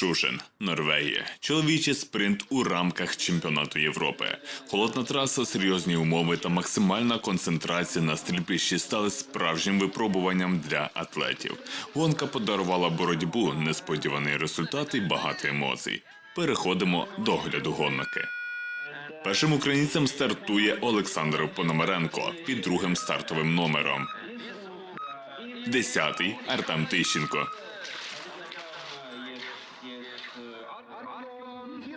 Шушен, Норвегія. Чоловічий спринт у рамках чемпіонату Європи. Холодна траса, серйозні умови та максимальна концентрація на стрільбищі стали справжнім випробуванням для атлетів. Гонка подарувала боротьбу, несподіваний результат і багато емоцій. Переходимо до огляду гонки. Першим українцем стартує Олександр Пономаренко під другим стартовим номером. Десятий Артем Тищенко.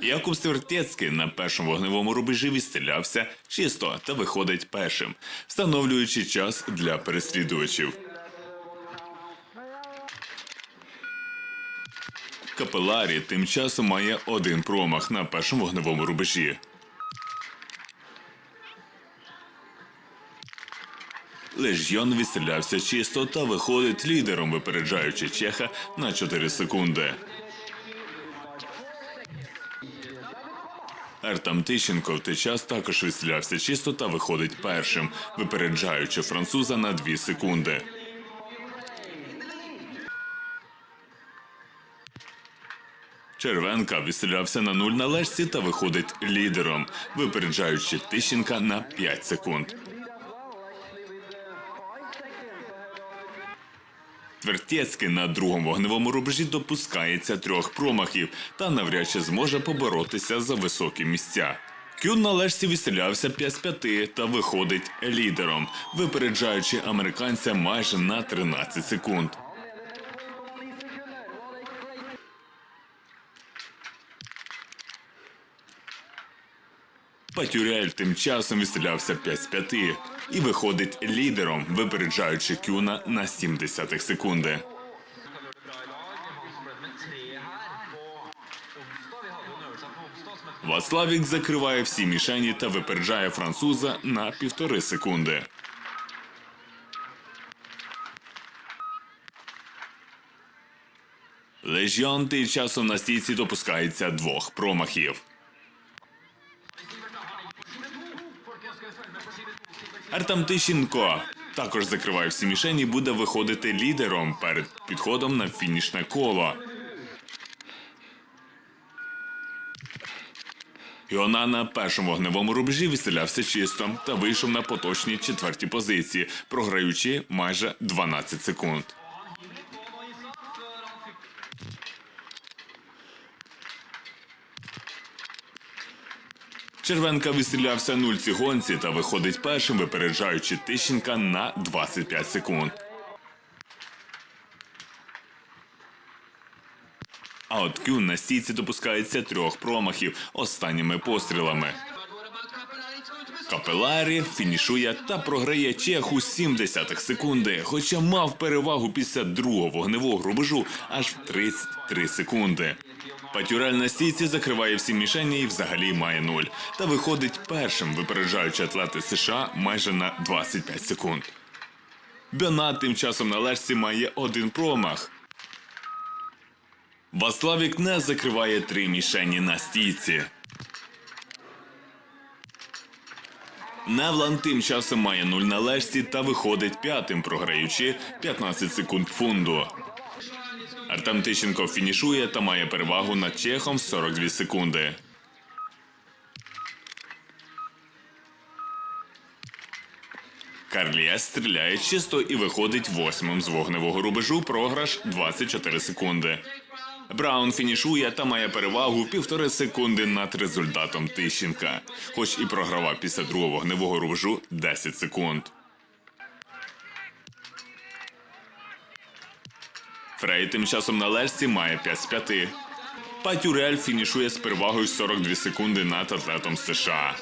Якуб Свертецький на першому вогневому рубежі відстрілявся чисто та виходить першим, встановлюючи час для переслідувачів. Капеларі тим часом має один промах на першому вогневому рубежі. Лежйон відстрілявся чисто та виходить лідером, випереджаючи Чеха на 4 секунди. Артем Тищенко в той час також відстрілявся чисто та виходить першим, випереджаючи француза на дві секунди. Червенка відстрілявся на нуль на лежці та виходить лідером, випереджаючи Тищенка на 5 секунд. Твертєцький на другому вогневому рубежі допускається трьох промахів та навряд чи зможе поборотися за високі місця. Кюн на лежці відстрілявся 5 з 5 та виходить лідером, випереджаючи американця майже на 13 секунд. Патюрель тим часом відстрілявся 5 з 5 і виходить лідером, випереджаючи Кюна на 0,7 секунди. Вацлавік закриває всі мішені та випереджає француза на півтори секунди. Лежіон тим часом на стійці допускається двох промахів. Артем Тищенко також закриває всі мішені, буде виходити лідером перед підходом на фінішне коло. Іона на першому вогневому рубежі відстрілявся чисто та вийшов на поточній четвертій позиції, програючи майже 12 секунд. Червенка відстрілявся нульці гонці та виходить першим, випереджаючи Тищенка на 25 секунд. А от Кюн на стійці допускається трьох промахів останніми пострілами. Капеларі фінішує та програє Чеху 70 секунди, хоча мав перевагу після другого вогневого рубежу аж в 33 секунди. Патюрель на стійці закриває всі мішені і взагалі має нуль. Та виходить першим, випереджаючи атлети США майже на 25 секунд. Бенат тим часом на лежці має один промах. Ваславік не закриває три мішені на стійці. Невлан тим часом має нуль на лежці та виходить п'ятим, програючи 15 секунд фунду. Артем Тищенко фінішує та має перевагу над Чехом 42 секунди. Карліє стріляє чисто і виходить восьмим з вогневого рубежу. Програш 24 секунди. Браун фінішує та має перевагу півтори секунди над результатом Тищенка, хоч і програвав після другого вогневого рубежу 10 секунд. Фрей тим часом на лежці має 5 з 5. Патюрель фінішує з перевагою 42 секунди над атлетом США.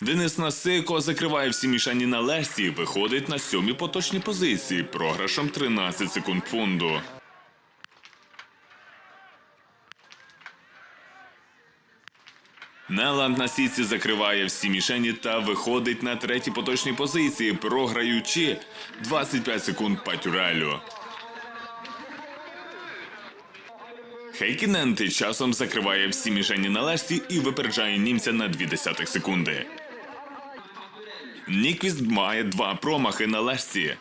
Денис Насико закриває всі мішані на лежці і виходить на сьомій поточній позиції програшем 13 секунд фунду. Неланд на сітці закриває всі мішені та виходить на третій поточній позиції, програючи 25 секунд Патюрелю. Хейкінен тим часом закриває всі мішені на лежці і випереджає німця на 0,2 секунди. Ніквіст має два промахи на лежці.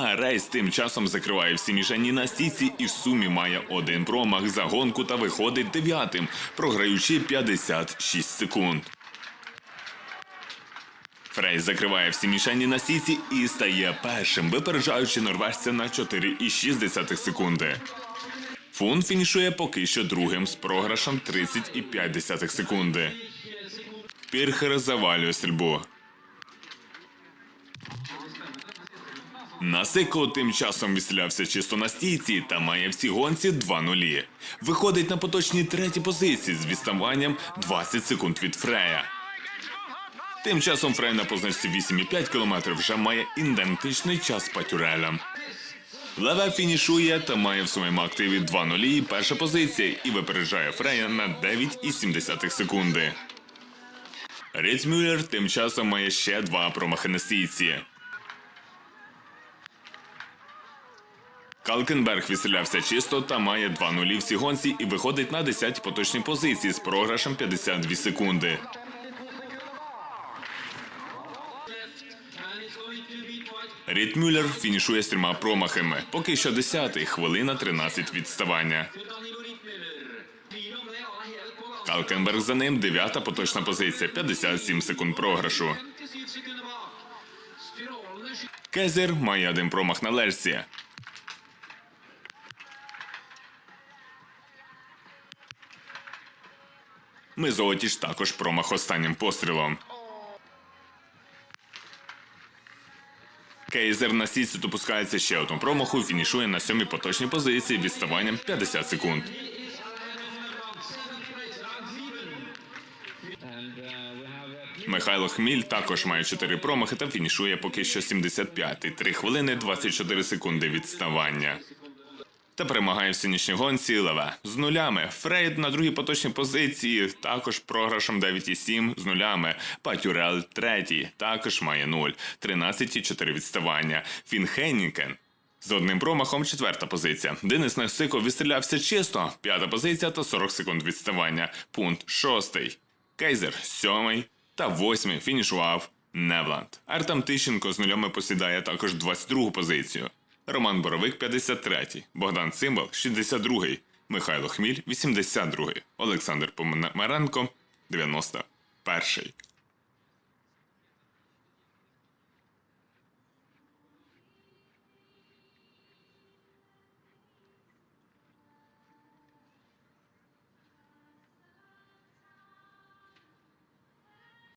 А Рейс тим часом закриває всі мішені на стійці і в сумі має один промах за гонку та виходить дев'ятим, програючи 56 секунд. Фрейс закриває всі мішені на стійці і стає першим, випереджаючи норвежця на 4,6 секунди. Фун фінішує поки що другим з програшем 30,5 секунди. Пірхер завалює стрільбу. Насико тим часом відстрілявся чисто на стійці та має в цій гонці 2 нулі. Виходить на поточній третій позиції з відставанням 20 секунд від Фрея. Тим часом Фрей на позначці 8,5 км вже має ідентичний час з Патюрелем. Леве фінішує та має в своєму активі 2 нулі і перша позиція і випереджає Фрея на 9,7 секунди. Ріцмюллер тим часом має ще два промахи на стійці. Калкенберг відстрілявся чисто та має 2 нулі в цій гонці і виходить на 10 поточній позиції з програшем 52 секунди. Рід Мюллер фінішує з трьома промахами. Поки що 10-й, хвилина 13 відставання. Калкенберг за ним, дев'ята поточна позиція, 57 секунд програшу. Кезер має один промах на лежці. Мизотіч також промах останнім пострілом. Кейзер на сітці допускається ще одну промаху, фінішує на сьомій поточній позиції відставанням 50 секунд. Михайло Хміль також має 4 промахи та фінішує поки що 75-й. 3 хвилини 24 секунди відставання. Та перемагає в сьогоднішній гонці Леве з нулями. Фрейд на другій поточній позиції, також програшем 9,7 з нулями. Патюрел третій, також має 0. 13,4 відставання. Фін Хейнікен з одним промахом четверта позиція. Денис Насико відстрілявся чисто. П'ята позиція та 40 секунд відставання. Пункт шостий. Кейзер сьомий та восьмий фінішував Невланд. Артем Тищенко з нульоми посідає також 22 позицію. Роман Боровик 53, Богдан Цимбал 62, Михайло Хміль 82, Олександр Помаренко 91.